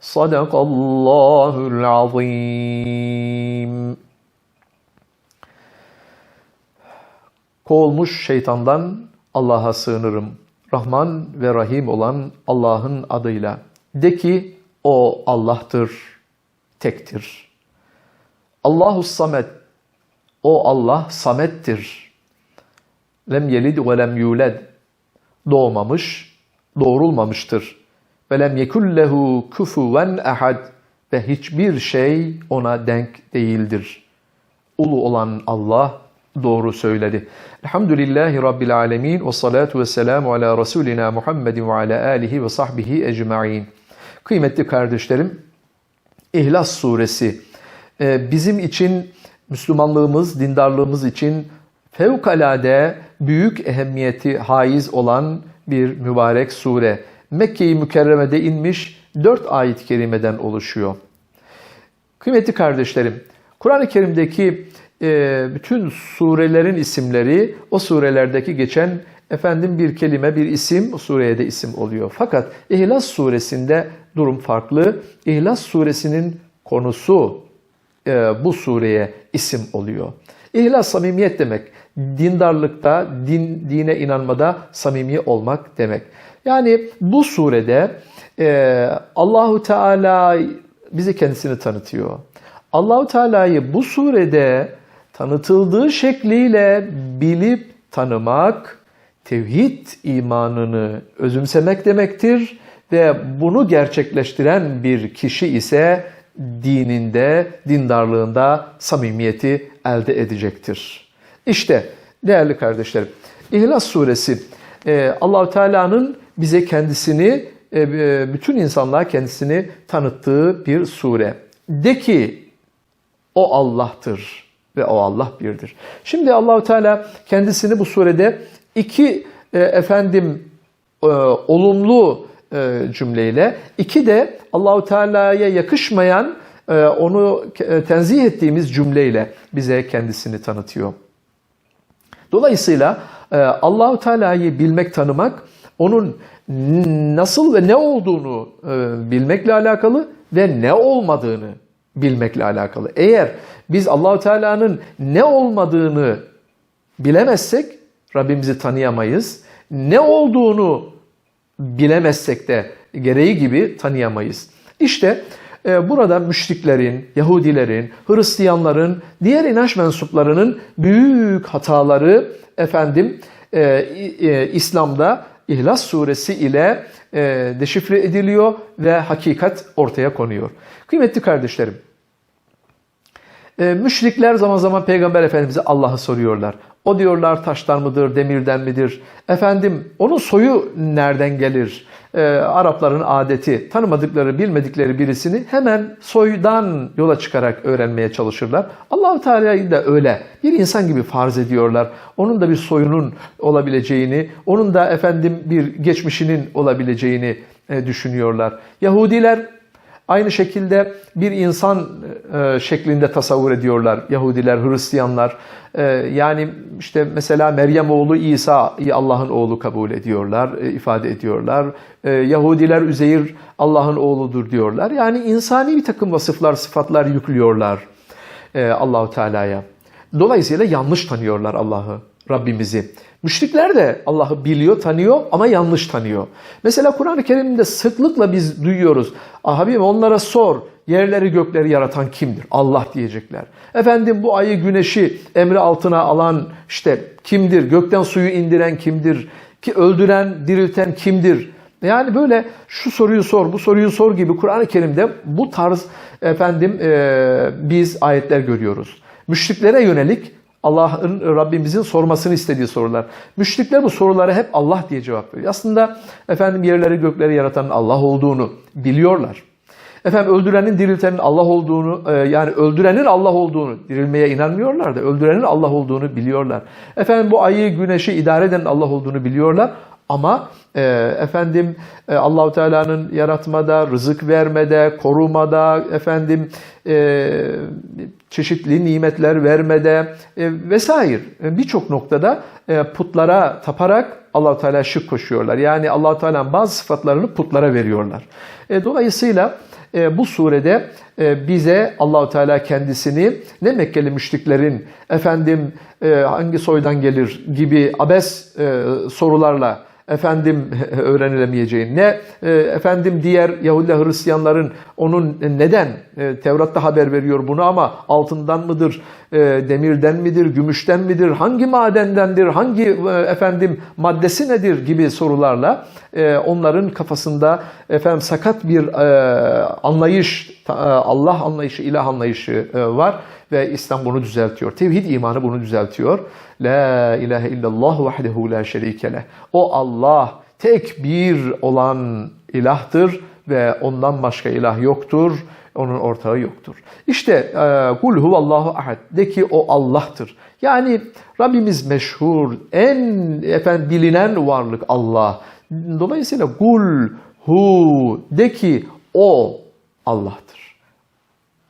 صدق الله العظيم Kovulmuş şeytandan Allah'a sığınırım. Rahman ve Rahim olan Allah'ın adıyla. De ki o Allah'tır, tektir. Allahu Samet, o Allah Samet'tir. Lem yelid ve lem yuled. Doğmamış, doğrulmamıştır. Ve lem yekullehu kufuven ehad. Ve hiçbir şey ona denk değildir. Ulu olan Allah doğru söyledi. Elhamdülillahi Rabbil alemin ve salatu ve selamu ala Resulina Muhammedin ve ala alihi ve sahbihi ecma'in. Kıymetli kardeşlerim, İhlas suresi e, bizim için Müslümanlığımız, dindarlığımız için fevkalade büyük ehemmiyeti haiz olan bir mübarek sure. Mekke-i Mükerreme'de inmiş dört ayet-i kerimeden oluşuyor. Kıymetli kardeşlerim, Kur'an-ı Kerim'deki e, bütün surelerin isimleri o surelerdeki geçen efendim bir kelime, bir isim sureye de isim oluyor. Fakat İhlas suresinde durum farklı. İhlas suresinin konusu e, bu sureye isim oluyor. İhlas samimiyet demek. Dindarlıkta, din, dine inanmada samimi olmak demek. Yani bu surede e, Allahu Teala bize kendisini tanıtıyor. Allahu Teala'yı bu surede tanıtıldığı şekliyle bilip tanımak, tevhid imanını özümsemek demektir ve bunu gerçekleştiren bir kişi ise dininde, dindarlığında samimiyeti elde edecektir. İşte değerli kardeşlerim, İhlas suresi e, Allahu Teala'nın bize kendisini e, bütün insanlığa kendisini tanıttığı bir sure. De ki o Allah'tır ve o Allah birdir. Şimdi Allahu Teala kendisini bu surede iki e, efendim olumlu cümleyle iki de Allahu Teala'ya yakışmayan onu tenzih ettiğimiz cümleyle bize kendisini tanıtıyor. Dolayısıyla e, Allahu Teala'yı bilmek, tanımak onun nasıl ve ne olduğunu e, bilmekle alakalı ve ne olmadığını bilmekle alakalı. Eğer biz Allahu Teala'nın ne olmadığını bilemezsek Rabbimizi tanıyamayız. Ne olduğunu bilemezsek de gereği gibi tanıyamayız. İşte burada müşriklerin, Yahudilerin, Hristiyanların, diğer inanç mensuplarının büyük hataları efendim e, e, İslam'da İhlas suresi ile e, deşifre ediliyor ve hakikat ortaya konuyor. Kıymetli kardeşlerim, e, müşrikler zaman zaman Peygamber Efendimiz'e Allah'ı soruyorlar. O diyorlar taştan mıdır, demirden midir? Efendim onun soyu nereden gelir? E, Arapların adeti tanımadıkları, bilmedikleri birisini hemen soydan yola çıkarak öğrenmeye çalışırlar. Allahu Teala'yı da öyle bir insan gibi farz ediyorlar. Onun da bir soyunun olabileceğini, onun da efendim bir geçmişinin olabileceğini e, düşünüyorlar. Yahudiler Aynı şekilde bir insan e, şeklinde tasavvur ediyorlar Yahudiler, Hristiyanlar. E, yani işte mesela Meryem oğlu İsa'yı Allah'ın oğlu kabul ediyorlar, e, ifade ediyorlar. Yahudiler Üzeyir Allah'ın oğludur diyorlar. Yani insani bir takım vasıflar, sıfatlar yüklüyorlar Allahu Teala'ya. Dolayısıyla yanlış tanıyorlar Allah'ı, Rabbimizi. Müşrikler de Allah'ı biliyor, tanıyor ama yanlış tanıyor. Mesela Kur'an-ı Kerim'de sıklıkla biz duyuyoruz. Habibim onlara sor, yerleri gökleri yaratan kimdir? Allah diyecekler. Efendim bu ayı güneşi emri altına alan işte kimdir? Gökten suyu indiren kimdir? Ki öldüren, dirilten kimdir? Yani böyle şu soruyu sor, bu soruyu sor gibi Kur'an-ı Kerim'de bu tarz efendim e, biz ayetler görüyoruz. Müşriklere yönelik Allah'ın Rabbimizin sormasını istediği sorular. Müşrikler bu sorulara hep Allah diye cevap veriyor. Aslında efendim yerleri gökleri yaratan Allah olduğunu biliyorlar. Efendim öldürenin diriltenin Allah olduğunu e, yani öldürenin Allah olduğunu dirilmeye inanmıyorlar da öldürenin Allah olduğunu biliyorlar. Efendim bu ayı güneşi idare edenin Allah olduğunu biliyorlar. Ama e, efendim e, Allahu Teala'nın yaratmada, rızık vermede, korumada, efendim e, çeşitli nimetler vermede e, vesaire e, birçok noktada e, putlara taparak Allahu Teala şık koşuyorlar. Yani Allahu Teala'nın bazı sıfatlarını putlara veriyorlar. E, dolayısıyla e, bu surede e, bize Allahu Teala kendisini ne Mekkeli müşriklerin efendim e, hangi soydan gelir gibi abes e, sorularla efendim öğrenilemeyeceğin ne e, efendim diğer Yahudiler Hristiyanların onun neden e, Tevrat'ta haber veriyor bunu ama altından mıdır e, demirden midir gümüşten midir hangi madendendir hangi e, efendim maddesi nedir gibi sorularla e, onların kafasında efendim sakat bir e, anlayış e, Allah anlayışı ilah anlayışı e, var ve İslam bunu düzeltiyor. Tevhid imanı bunu düzeltiyor. La ilahe illallah vahdehu la şerike. O Allah tek bir olan ilahtır ve ondan başka ilah yoktur. Onun ortağı yoktur. İşte e, kul huvallahu ahad. De ki o Allah'tır. Yani Rabbimiz meşhur, en efendim bilinen varlık Allah. Dolayısıyla kul hu de ki o Allah'tır.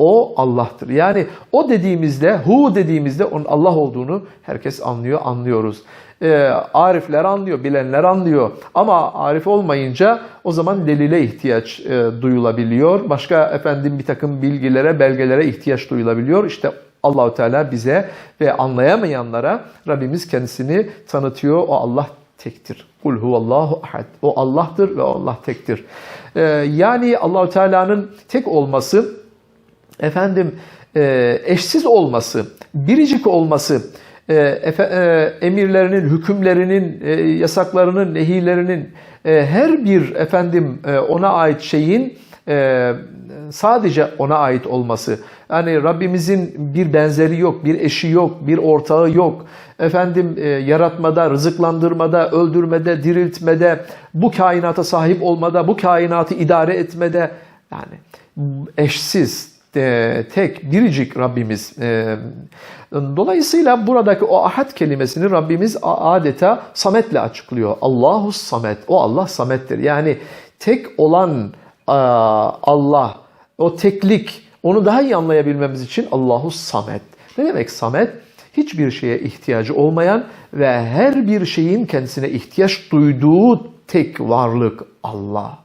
O Allah'tır. Yani o dediğimizde, hu dediğimizde onun Allah olduğunu herkes anlıyor, anlıyoruz. Ee, arifler anlıyor, bilenler anlıyor. Ama arif olmayınca o zaman delile ihtiyaç e, duyulabiliyor. Başka efendim bir takım bilgilere, belgelere ihtiyaç duyulabiliyor. İşte Allahu Teala bize ve anlayamayanlara Rabbimiz kendisini tanıtıyor. O Allah tektir. Kul huvallahu ahad. O Allah'tır ve o Allah tektir. Ee, yani Allahu Teala'nın tek olması efendim e, eşsiz olması, biricik olması, e, e, emirlerinin, hükümlerinin, e, yasaklarının, nehilerinin e, her bir efendim e, ona ait şeyin e, sadece ona ait olması. Yani Rabbimizin bir benzeri yok, bir eşi yok, bir ortağı yok. Efendim e, yaratmada, rızıklandırmada, öldürmede, diriltmede, bu kainata sahip olmada, bu kainatı idare etmede yani eşsiz, e, tek biricik Rabbimiz. E, dolayısıyla buradaki o ahad kelimesini Rabbimiz adeta sametle açıklıyor. Allahu samet. O Allah samettir. Yani tek olan Allah, o teklik, onu daha iyi anlayabilmemiz için Allahu samet. Ne demek samet? Hiçbir şeye ihtiyacı olmayan ve her bir şeyin kendisine ihtiyaç duyduğu tek varlık Allah.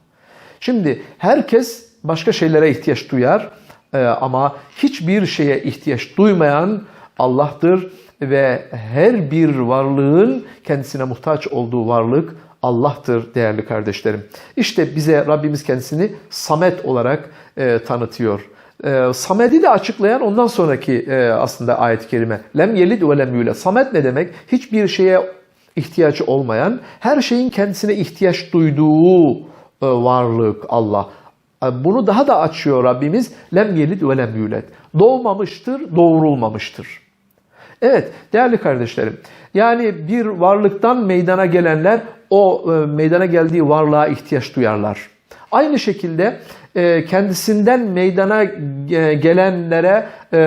Şimdi herkes başka şeylere ihtiyaç duyar Ee, ama hiçbir şeye ihtiyaç duymayan Allah'tır ve her bir varlığın kendisine muhtaç olduğu varlık Allah'tır değerli kardeşlerim. İşte bize Rabbimiz kendisini Samet olarak e, tanıtıyor. E, Samed'i de açıklayan ondan sonraki e, aslında ayet-i kerime. Lem yelid ve lem yulad. Samet ne demek? Hiçbir şeye ihtiyacı olmayan, her şeyin kendisine ihtiyaç duyduğu e, varlık Allah. Bunu daha da açıyor Rabbimiz. Lem yelid ve lem yulad. Doğmamıştır, doğurulmamıştır. Evet değerli kardeşlerim. Yani bir varlıktan meydana gelenler o e, meydana geldiği varlığa ihtiyaç duyarlar. Aynı şekilde kendisinden meydana e, gelenlere e, e,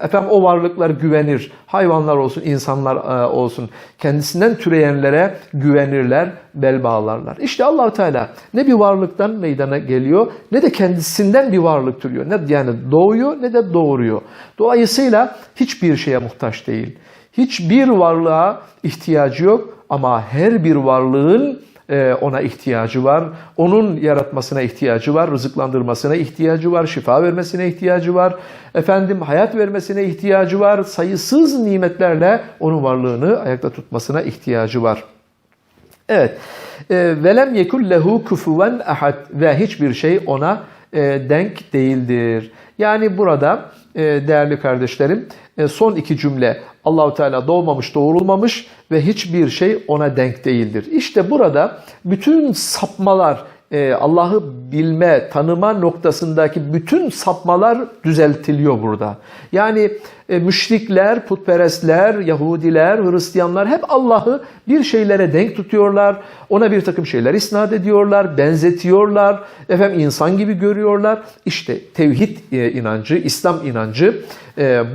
efendim o varlıklar güvenir. Hayvanlar olsun, insanlar e, olsun. Kendisinden türeyenlere güvenirler, bel bağlarlar. İşte Allahu Teala ne bir varlıktan meydana geliyor ne de kendisinden bir varlık türüyor. Yani doğuyor ne de doğuruyor. Dolayısıyla hiçbir şeye muhtaç değil. Hiçbir varlığa ihtiyacı yok ama her bir varlığın e, ona ihtiyacı var. Onun yaratmasına ihtiyacı var, rızıklandırmasına ihtiyacı var, şifa vermesine ihtiyacı var. Efendim hayat vermesine ihtiyacı var. Sayısız nimetlerle onun varlığını ayakta tutmasına ihtiyacı var. Evet. E, Velem yekul lehu kufuven ahad ve hiçbir şey ona e, denk değildir. Yani burada e, değerli kardeşlerim e, son iki cümle Allahu Teala doğmamış, doğurulmamış ve hiçbir şey ona denk değildir. İşte burada bütün sapmalar e, Allah'ı bilme, tanıma noktasındaki bütün sapmalar düzeltiliyor burada. Yani e, müşrikler, putperestler, Yahudiler, Hristiyanlar hep Allah'ı bir şeylere denk tutuyorlar. Ona bir takım şeyler isnat ediyorlar, benzetiyorlar. Efendim insan gibi görüyorlar. İşte tevhid e, inancı, İslam inancı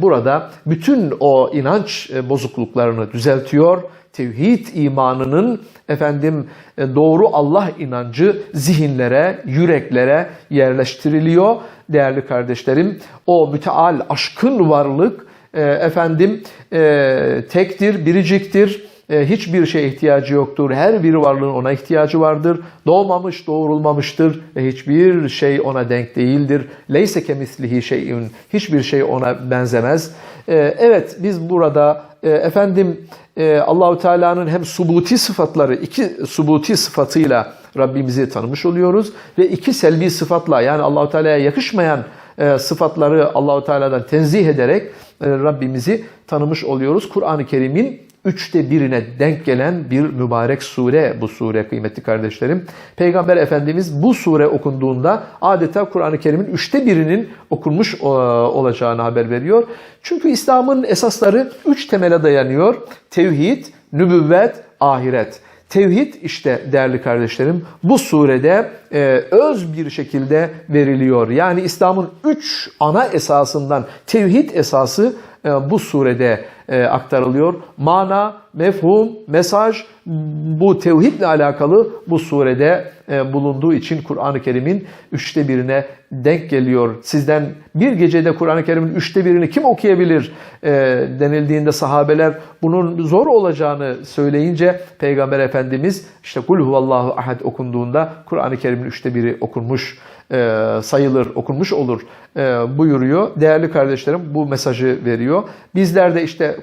burada bütün o inanç bozukluklarını düzeltiyor tevhid imanının efendim e, doğru Allah inancı zihinlere, yüreklere yerleştiriliyor. Değerli kardeşlerim, o müteal aşkın varlık e, efendim e, tektir, biriciktir. E, hiçbir şeye ihtiyacı yoktur. Her bir varlığın ona ihtiyacı vardır. Doğmamış, doğurulmamıştır ve hiçbir şey ona denk değildir. Leyse kemislihi şeyün. Hiçbir şey ona benzemez. E, evet biz burada e, efendim e, Allahu Teala'nın hem subuti sıfatları iki subuti sıfatıyla Rabbimizi tanımış oluyoruz ve iki selbi sıfatla yani Allahu Teala'ya yakışmayan e, sıfatları Allahu Teala'dan tenzih ederek e, Rabbimizi tanımış oluyoruz. Kur'an-ı Kerim'in üçte birine denk gelen bir mübarek sure bu sure kıymetli kardeşlerim. Peygamber Efendimiz bu sure okunduğunda adeta Kur'an-ı Kerim'in üçte birinin okunmuş e, olacağını haber veriyor. Çünkü İslam'ın esasları üç temele dayanıyor. Tevhid, nübüvvet, ahiret. Tevhid işte değerli kardeşlerim bu surede e, öz bir şekilde veriliyor. Yani İslam'ın üç ana esasından tevhid esası bu surede e, aktarılıyor. Mana, mefhum, mesaj bu tevhidle alakalı bu surede e, bulunduğu için Kur'an-ı Kerim'in üçte birine denk geliyor. Sizden bir gecede Kur'an-ı Kerim'in üçte birini kim okuyabilir e, denildiğinde sahabeler bunun zor olacağını söyleyince Peygamber Efendimiz işte Kul huvallahu ahad okunduğunda Kur'an-ı Kerim'in üçte biri okunmuş e, sayılır, okunmuş olur e, buyuruyor. Değerli kardeşlerim bu mesajı veriyor. Bizler de işte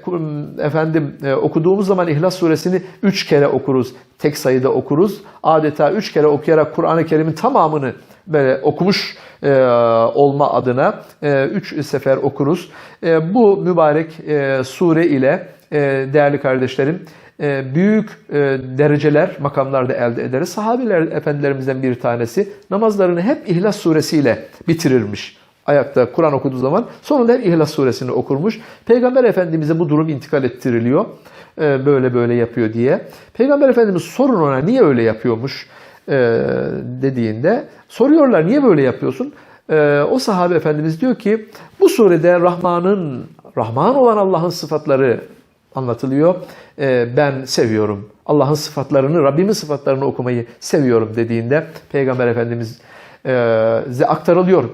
efendim e, okuduğumuz zaman İhlas suresini üç kere okuruz. Tek sayıda okuruz. Adeta üç kere okuyarak Kur'an-ı Kerim'in tamamını böyle okumuş olma adına üç sefer okuruz. Bu mübarek sure ile değerli kardeşlerim e, büyük e, dereceler, makamlarda elde ederiz. Sahabiler efendilerimizden bir tanesi namazlarını hep İhlas suresiyle bitirirmiş. Ayakta Kur'an okuduğu zaman sonunda hep İhlas suresini okurmuş. Peygamber Efendimiz'e bu durum intikal ettiriliyor. E, böyle böyle yapıyor diye. Peygamber Efendimiz sorun ona niye öyle yapıyormuş dediğinde soruyorlar niye böyle yapıyorsun? O sahabe Efendimiz diyor ki bu surede Rahman'ın Rahman olan Allah'ın sıfatları anlatılıyor. Ee, ben seviyorum. Allah'ın sıfatlarını, Rabbimin sıfatlarını okumayı seviyorum dediğinde Peygamber Efendimiz e, aktarılıyor.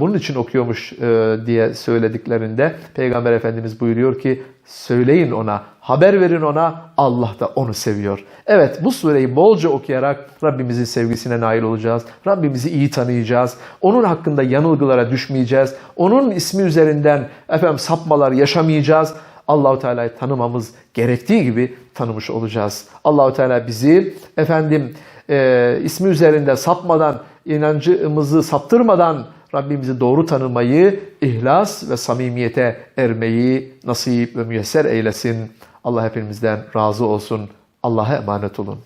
Bunun için okuyormuş e, diye söylediklerinde Peygamber Efendimiz buyuruyor ki söyleyin ona, haber verin ona Allah da onu seviyor. Evet bu sureyi bolca okuyarak Rabbimizin sevgisine nail olacağız. Rabbimizi iyi tanıyacağız. Onun hakkında yanılgılara düşmeyeceğiz. Onun ismi üzerinden efendim sapmalar yaşamayacağız. Allahu Teala'yı tanımamız gerektiği gibi tanımış olacağız. Allahu Teala bizi efendim e, ismi üzerinde sapmadan, inancımızı saptırmadan Rabbimizi doğru tanımayı, ihlas ve samimiyete ermeyi nasip ve müyesser eylesin. Allah hepimizden razı olsun. Allah'a emanet olun.